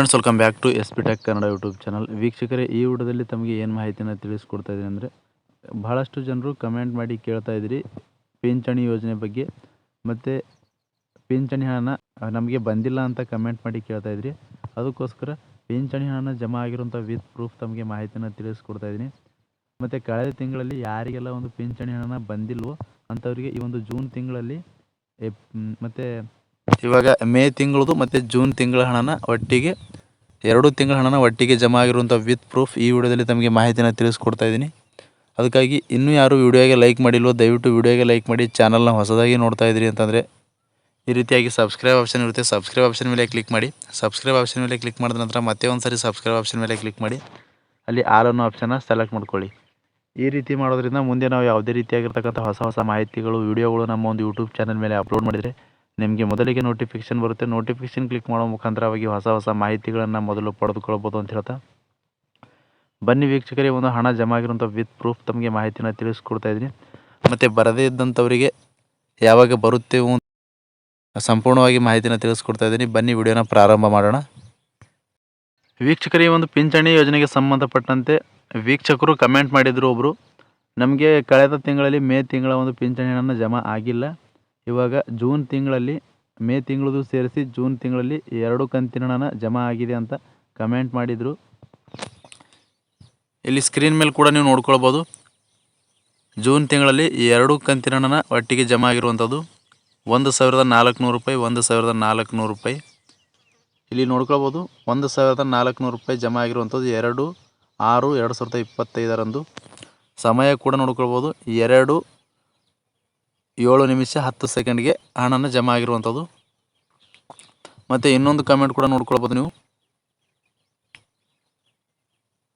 Friends welcome back to S P tech Kannada YouTube channel ವೀಕ್ಷಕರೇ, ಈ ವಿಡಿಯೋದಲ್ಲಿ ತಮಗೆ ಏನು ಮಾಹಿತಿನ ತಿಳಿಸ್ಕೊಡ್ತಾ ಇದ್ದೀನಿ ಅಂದರೆ, ಬಹಳಷ್ಟು ಜನರು ಕಮೆಂಟ್ ಮಾಡಿ ಕೇಳ್ತಾ ಇದ್ದೀರಿ ಪಿಂಚಣಿ ಯೋಜನೆ ಬಗ್ಗೆ. ಮತ್ತು ಪಿಂಚಣಿ ಹಣನ ನಮಗೆ ಬಂದಿಲ್ಲ ಅಂತ ಕಮೆಂಟ್ ಮಾಡಿ ಕೇಳ್ತಾ ಇದ್ರಿ. ಅದಕ್ಕೋಸ್ಕರ ಪಿಂಚಣಿ ಹಣನ ಜಮಾ ಆಗಿರುವಂಥ ವಿತ್ ಪ್ರೂಫ್ ತಮಗೆ ಮಾಹಿತಿನ ತಿಳಿಸ್ಕೊಡ್ತಾ ಇದ್ದೀನಿ. ಮತ್ತು ಕಳೆದ ತಿಂಗಳಲ್ಲಿ ಯಾರಿಗೆಲ್ಲ ಒಂದು ಪಿಂಚಣಿ ಹಣನ ಬಂದಿಲ್ವೋ ಅಂಥವರಿಗೆ ಈ ಒಂದು ಜೂನ್ ತಿಂಗಳಲ್ಲಿ ಮತ್ತು ಇವಾಗ ಮೇ ತಿಂಗಳದು ಮತ್ತು ಜೂನ್ ತಿಂಗಳ ಹಣನ ಒಟ್ಟಿಗೆ ಎರಡು ತಿಂಗಳ ಹಣನ ಒಟ್ಟಿಗೆ ಜಮಾ ಆಗಿರುವಂಥ ವಿತ್ ಪ್ರೂಫ್ ಈ ವಿಡಿಯೋದಲ್ಲಿ ತಮಗೆ ಮಾಹಿತಿನ ತಿಳಿಸ್ಕೊಡ್ತಾ ಇದ್ದೀನಿ. ಅದಕ್ಕಾಗಿ ಇನ್ನೂ ಯಾರು ವಿಡಿಯೋಗೆ ಲೈಕ್ ಮಾಡಿಲ್ವೋ, ದಯವಿಟ್ಟು ವಿಡಿಯೋಗೆ ಲೈಕ್ ಮಾಡಿ ಚಾನಲ್ನ ಹೊಸದಾಗಿ ನೋಡ್ತಾ ಇದ್ದೀರಿ ಅಂತಂದರೆ ಈ ರೀತಿಯಾಗಿ ಸಬ್ಸ್ಕ್ರೈಬ್ ಆಪ್ಷನ್ ಇರುತ್ತೆ. ಸಬ್ಸ್ಕ್ರೈಬ್ ಆಪ್ಷನ್ ಮೇಲೆ ಕ್ಲಿಕ್ ಮಾಡಿ. ಸಬ್ಸ್ಕ್ರೈಬ್ ಆಪ್ಷನ್ ಮೇಲೆ ಕ್ಲಿಕ್ ಮಾಡಿದ ನಂತರ ಮತ್ತೆ ಒಂದು ಸಾರಿ ಸಬ್ಸ್ಕ್ರೈಬ್ ಆಪ್ಷನ್ ಮೇಲೆ ಕ್ಲಿಕ್ ಮಾಡಿ. ಅಲ್ಲಿ ಆಲ್ ಅನ್ನೋ ಆಪ್ಷನ್ನ ಸೆಲೆಕ್ಟ್ ಮಾಡ್ಕೊಳ್ಳಿ. ಈ ರೀತಿ ಮಾಡೋದ್ರಿಂದ ಮುಂದೆ ನಾವು ಯಾವುದೇ ರೀತಿಯಾಗಿರ್ತಕ್ಕಂಥ ಹೊಸ ಹೊಸ ಮಾಹಿತಿಗಳು ವಿಡಿಯೋಗಳು ನಮ್ಮ ಒಂದು ಯೂಟ್ಯೂಬ್ ಚಾನಲ್ ಮೇಲೆ ಅಪ್ಲೋಡ್ ಮಾಡಿದರೆ ನಿಮಗೆ ಮೊದಲಿಗೆ ನೋಟಿಫಿಕೇಶನ್ ಬರುತ್ತೆ. ನೋಟಿಫಿಕೇಶನ್ ಕ್ಲಿಕ್ ಮಾಡೋ ಮುಖಾಂತರವಾಗಿ ಹೊಸ ಹೊಸ ಮಾಹಿತಿಗಳನ್ನು ಮೊದಲು ಪಡೆದುಕೊಳ್ಬೋದು ಅಂತ ಹೇಳ್ತಾ. ಬನ್ನಿ ವೀಕ್ಷಕರಿಗೆ ಒಂದು ಹಣ ಜಮಾ ಆಗಿರುವಂಥ ವಿತ್ ಪ್ರೂಫ್ ತಮಗೆ ಮಾಹಿತಿನ ತಿಳಿಸ್ಕೊಡ್ತಾ ಇದ್ದೀನಿ. ಮತ್ತು ಬರದೇ ಇದ್ದಂಥವರಿಗೆ ಯಾವಾಗ ಬರುತ್ತೆ ಸಂಪೂರ್ಣವಾಗಿ ಮಾಹಿತಿನ ತಿಳಿಸ್ಕೊಡ್ತಾ ಇದ್ದೀನಿ. ಬನ್ನಿ ವಿಡಿಯೋನ ಪ್ರಾರಂಭ ಮಾಡೋಣ. ವೀಕ್ಷಕರಿಗೆ ಒಂದು ಪಿಂಚಣಿ ಯೋಜನೆಗೆ ಸಂಬಂಧಪಟ್ಟಂತೆ ವೀಕ್ಷಕರು ಕಮೆಂಟ್ ಮಾಡಿದರು ಒಬ್ಬರು ನಮಗೆ ಕಳೆದ ತಿಂಗಳಲ್ಲಿ ಮೇ ತಿಂಗಳ ಒಂದು ಪಿಂಚಣಿ ಜಮಾ ಆಗಿಲ್ಲ. ಇವಾಗ ಜೂನ್ ತಿಂಗಳಲ್ಲಿ, ಮೇ ತಿಂಗಳದು ಸೇರಿಸಿ ಜೂನ್ ತಿಂಗಳಲ್ಲಿ ಎರಡು ಕಂತಿನ ಹಣ ಜಮಾ ಆಗಿದೆ ಅಂತ ಕಮೆಂಟ್ ಮಾಡಿದರು. ಇಲ್ಲಿ ಸ್ಕ್ರೀನ್ ಮೇಲೆ ಕೂಡ ನೀವು ನೋಡ್ಕೊಳ್ಬೋದು. ಜೂನ್ ತಿಂಗಳಲ್ಲಿ ಎರಡು ಕಂತಿನ ಹಣನ ಒಟ್ಟಿಗೆ ಜಮಾ ಆಗಿರುವಂಥದ್ದು. ಒಂದು ಸಾವಿರದ ನಾಲ್ಕುನೂರು ರೂಪಾಯಿ, ಒಂದು ಸಾವಿರದ ನಾಲ್ಕುನೂರು ರೂಪಾಯಿ. ಇಲ್ಲಿ ನೋಡ್ಕೊಳ್ಬೋದು, ಒಂದು ಸಾವಿರದ ನಾಲ್ಕುನೂರು ರೂಪಾಯಿ ಜಮಾ ಆಗಿರುವಂಥದ್ದು ಎರಡು, ಆರು, ಎರಡು ಸಾವಿರದ ಇಪ್ಪತ್ತೈದರಂದು. ಸಮಯ ಕೂಡ ನೋಡ್ಕೊಳ್ಬೋದು, ಎರಡು ಏಳು ನಿಮಿಷ ಹತ್ತು ಸೆಕೆಂಡ್ಗೆ ಹಣನ ಜಮಾ ಆಗಿರುವಂಥದ್ದು. ಮತ್ತು ಇನ್ನೊಂದು ಕಮೆಂಟ್ ಕೂಡ ನೋಡ್ಕೊಳ್ಬೋದು ನೀವು.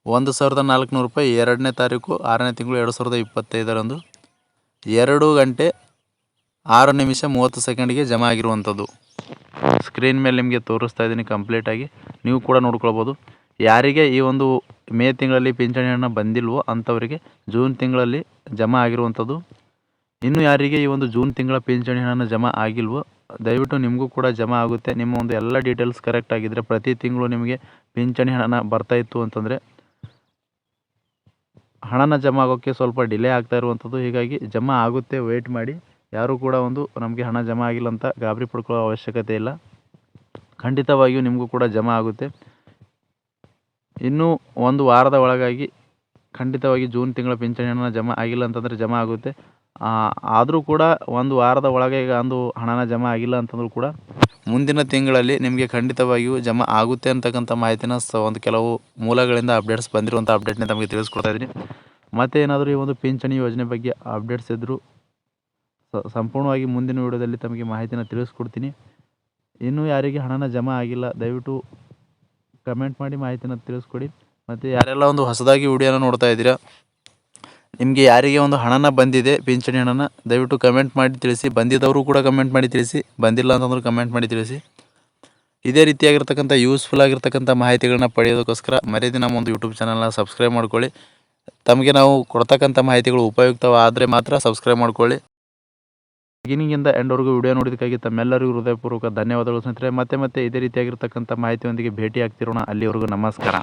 ಒಂದು ಸಾವಿರದ ನಾಲ್ಕುನೂರು ರೂಪಾಯಿ ಎರಡನೇ ತಾರೀಕು, ಆರನೇ ತಿಂಗಳು ಎರಡು ಸಾವಿರದ ಇಪ್ಪತ್ತೈದರಂದು ಎರಡು ಗಂಟೆ ಆರು ನಿಮಿಷ ಮೂವತ್ತು ಸೆಕೆಂಡ್ಗೆ ಜಮಾ ಆಗಿರುವಂಥದ್ದು. ಸ್ಕ್ರೀನ್ ಮೇಲೆ ನಿಮಗೆ ತೋರಿಸ್ತಾ ಇದ್ದೀನಿ ಕಂಪ್ಲೀಟಾಗಿ ನೀವು ಕೂಡ ನೋಡ್ಕೊಳ್ಬೋದು. ಯಾರಿಗೆ ಈ ಒಂದು ಮೇ ತಿಂಗಳಲ್ಲಿ ಪಿಂಚಣಿ ಹಣ ಬಂದಿಲ್ವೋ ಅಂಥವರಿಗೆ ಜೂನ್ ತಿಂಗಳಲ್ಲಿ ಜಮಾ ಆಗಿರುವಂಥದ್ದು. ಇನ್ನು ಯಾರಿಗೆ ಈ ಒಂದು ಜೂನ್ ತಿಂಗಳ ಪಿಂಚಣಿ ಹಣನ ಜಮಾ ಆಗಿಲ್ವೋ, ದಯವಿಟ್ಟು ನಿಮಗೂ ಕೂಡ ಜಮಾ ಆಗುತ್ತೆ. ನಿಮ್ಮ ಒಂದು ಎಲ್ಲ ಡೀಟೇಲ್ಸ್ ಕರೆಕ್ಟ್ ಆಗಿದ್ದರೆ ಪ್ರತಿ ತಿಂಗಳು ನಿಮಗೆ ಪಿಂಚಣಿ ಹಣನ ಬರ್ತಾ ಇತ್ತು ಅಂತಂದರೆ ಹಣನ ಜಮಾ ಆಗೋಕ್ಕೆ ಸ್ವಲ್ಪ ಡಿಲೇ ಆಗ್ತಾ ಇರುವಂಥದ್ದು. ಹೀಗಾಗಿ ಜಮಾ ಆಗುತ್ತೆ ವೆಯ್ಟ್ ಮಾಡಿ. ಯಾರೂ ಕೂಡ ಒಂದು ನಮಗೆ ಹಣ ಜಮಾ ಆಗಿಲ್ಲ ಅಂತ ಗಾಬರಿ ಪಡ್ಕೊಳ್ಳೋ ಅವಶ್ಯಕತೆ ಇಲ್ಲ. ಖಂಡಿತವಾಗಿಯೂ ನಿಮಗೂ ಕೂಡ ಜಮಾ ಆಗುತ್ತೆ. ಇನ್ನೂ ಒಂದು ವಾರದ ಒಳಗಾಗಿ ಖಂಡಿತವಾಗಿ ಜೂನ್ ತಿಂಗಳ ಪಿಂಚಣಿ ಹಣ ಜಮಾ ಆಗಿಲ್ಲ ಅಂತಂದರೆ ಜಮಾ ಆಗುತ್ತೆ. ಆದರೂ ಕೂಡ ಒಂದು ವಾರದ ಒಳಗೆ ಈಗ ಅಂದು ಹಣನ ಜಮಾ ಆಗಿಲ್ಲ ಅಂತಂದರೂ ಕೂಡ ಮುಂದಿನ ತಿಂಗಳಲ್ಲಿ ನಿಮಗೆ ಖಂಡಿತವಾಗಿಯೂ ಜಮಾ ಆಗುತ್ತೆ ಅಂತಕ್ಕಂಥ ಮಾಹಿತಿನ ಸ ಒಂದು ಕೆಲವು ಮೂಲಗಳಿಂದ ಅಪ್ಡೇಟ್ಸ್ ಬಂದಿರುವಂಥ ಅಪ್ಡೇಟ್ನ ತಮಗೆ ತಿಳಿಸ್ಕೊಡ್ತಾ ಇದ್ದೀನಿ. ಮತ್ತು ಏನಾದರೂ ಈ ಒಂದು ಪಿಂಚಣಿ ಯೋಜನೆ ಬಗ್ಗೆ ಅಪ್ಡೇಟ್ಸ್ ಇದ್ದರೂ ಸಂಪೂರ್ಣವಾಗಿ ಮುಂದಿನ ವಿಡಿಯೋದಲ್ಲಿ ತಮಗೆ ಮಾಹಿತಿನ ತಿಳಿಸ್ಕೊಡ್ತೀನಿ. ಇನ್ನೂ ಯಾರಿಗೆ ಹಣನ ಜಮಾ ಆಗಿಲ್ಲ, ದಯವಿಟ್ಟು ಕಮೆಂಟ್ ಮಾಡಿ ಮಾಹಿತಿನ ತಿಳಿಸ್ಕೊಡಿ. ಮತ್ತು ಯಾರೆಲ್ಲ ಒಂದು ಹೊಸದಾಗಿ ವಿಡಿಯೋನ ನೋಡ್ತಾ ಇದ್ದೀರಾ ನಿಮಗೆ ಯಾರಿಗೆ ಒಂದು ಹಣನ ಬಂದಿದೆ, ಪಿಂಚಣಿ ಹಣನ, ದಯವಿಟ್ಟು ಕಮೆಂಟ್ ಮಾಡಿ ತಿಳಿಸಿ. ಬಂದಿದ್ದವರು ಕೂಡ ಕಮೆಂಟ್ ಮಾಡಿ ತಿಳಿಸಿ. ಬಂದಿಲ್ಲ ಅಂತಂದ್ರೆ ಕಮೆಂಟ್ ಮಾಡಿ ತಿಳಿಸಿ. ಇದೇ ರೀತಿಯಾಗಿರ್ತಕ್ಕಂಥ ಯೂಸ್ಫುಲ್ ಆಗಿರ್ತಕ್ಕಂಥ ಮಾಹಿತಿಗಳನ್ನ ಪಡೆಯೋದಕ್ಕೋಸ್ಕರ ಮರ್ಯಾದೆ ನಮ್ಮ ಒಂದು ಯೂಟ್ಯೂಬ್ ಚಾನಲ್ನ ಸಬ್ಸ್ಕ್ರೈಬ್ ಮಾಡ್ಕೊಳ್ಳಿ. ತಮಗೆ ನಾವು ಕೊಡ್ತಕ್ಕಂಥ ಮಾಹಿತಿಗಳು ಉಪಯುಕ್ತವಾದರೆ ಮಾತ್ರ ಸಬ್ಸ್ಕ್ರೈಬ್ ಮಾಡ್ಕೊಳ್ಳಿ. ಬಿಗಿನಿಂಗಿಂದ ಎಂಡ್ವರೆಗೂ ವಿಡಿಯೋ ನೋಡಿದ್ದಕ್ಕಾಗಿ ತಮ್ಮೆಲ್ಲರಿಗೂ ಹೃದಯಪೂರ್ವಕ ಧನ್ಯವಾದಗಳು ಸ್ನೇಹಿತರೆ. ಮತ್ತೆ ಮತ್ತೆ ಇದೇ ರೀತಿಯಾಗಿರ್ತಕ್ಕಂಥ ಮಾಹಿತಿಯೊಂದಿಗೆ ಭೇಟಿ ಆಗ್ತಿರೋಣ ಅಲ್ಲಿವರೆಗೂ ನಮಸ್ಕಾರ.